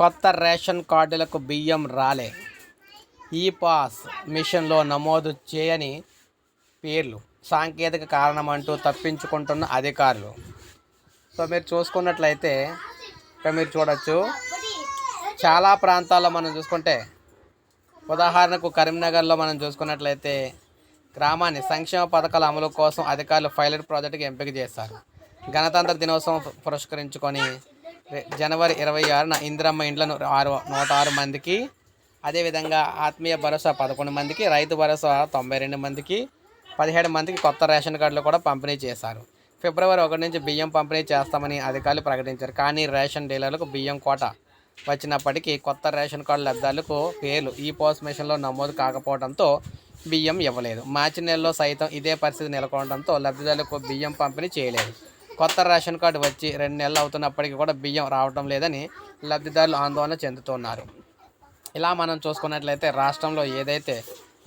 కొత్త రేషన్ కార్డులకు బియ్యం రాలే. ఈ పాస్ మిషన్లో నమోదు చేయని పేర్లు సాంకేతిక కారణం అంటూ తప్పించుకుంటున్న అధికారులు. సో మీరు చూసుకున్నట్లయితే ఇక్కడ మీరు చూడొచ్చు. చాలా ప్రాంతాల్లో మనం చూసుకుంటే ఉదాహరణకు కరీంనగర్లో మనం చూసుకున్నట్లయితే గ్రామాన్ని సంక్షేమ పథకాల అమలు కోసం అధికారులు పైలట్ ప్రాజెక్టుకి ఎంపిక చేశారు. గణతంత్ర దినోత్సవం పురస్కరించుకొని జనవరి ఇరవై ఆరున ఇందిరమ్మ ఇండ్లను ఆరు నూట ఆరు మందికి అదేవిధంగా ఆత్మీయ భరోసా పదకొండు మందికి రైతు భరోసా తొంభై రెండు మందికి పదిహేడు మందికి కొత్త రేషన్ కార్డులు కూడా పంపిణీ చేశారు. ఫిబ్రవరి ఒకటి నుంచి బియ్యం పంపిణీ చేస్తామని అధికారులు ప్రకటించారు. కానీ రేషన్ డీలర్లకు బియ్యం కోట వచ్చినప్పటికీ కొత్త రేషన్ కార్డు లబ్ధాలకు పేర్లు ఈ పోస్ట్ మిషన్లో నమోదు కాకపోవడంతో బియ్యం ఇవ్వలేదు. మార్చి నెలలో సైతం ఇదే పరిస్థితి నెలకొనడంతో లబ్ధిదారులకు బియ్యం పంపిణీ చేయలేదు. కొత్త రేషన్ కార్డు వచ్చి రెండు నెలలు అవుతున్నప్పటికీ కూడా బియ్యం రావటం లేదని లబ్ధిదారులు ఆందోళన చెందుతున్నారు. ఇలా మనం చూసుకున్నట్లయితే రాష్ట్రంలో ఏదైతే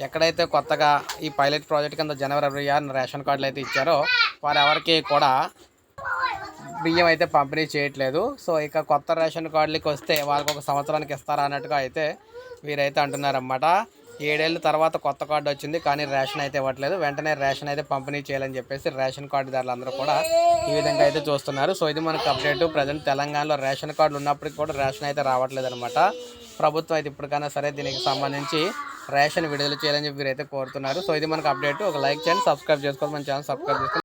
ఎక్కడైతే కొత్తగా ఈ పైలట్ ప్రాజెక్ట్ కింద జనవరి ఇరవై ఆరున రేషన్ కార్డులు అయితే ఇచ్చారో వారు ఎవరికి కూడా బియ్యం అయితే పంపిణీ చేయట్లేదు. సో ఇక కొత్త రేషన్ కార్డులకి వస్తే వాళ్ళకి ఒక సంవత్సరానికి ఇస్తారా అన్నట్టుగా అయితే వీరైతే అంటున్నారన్నమాట. ఏడేళ్ళ తర్వాత కొత్త కార్డు వచ్చింది కానీ రేషన్ అయితే ఇవ్వట్లేదు. వెంటనే రేషన్ అయితే పంపిణీ చేయాలని చెప్పేసి రేషన్ కార్డుదారులు అందరూ కూడా ఈ విధంగా అయితే చూస్తున్నారు. సో ఇది మనకు అప్డేట్. ప్రజెంట్ తెలంగాణలో రేషన్ కార్డులు ఉన్నప్పటికీ కూడా రేషన్ అయితే రావట్లేదు అనమాట ప్రభుత్వం అయితే ఇప్పటికైనా సరే దీనికి సంబంధించి రేషన్ విడుదల చేయాలని చెప్పి వీరైతే కోరుతున్నారు. సో ఇది మనకు అప్డేట్. ఒక లైక్ చేయండి సబ్స్క్రైబ్ చేసుకోవాలి. మన ఛానల్ సబ్స్క్రైబ్ చేసుకోండి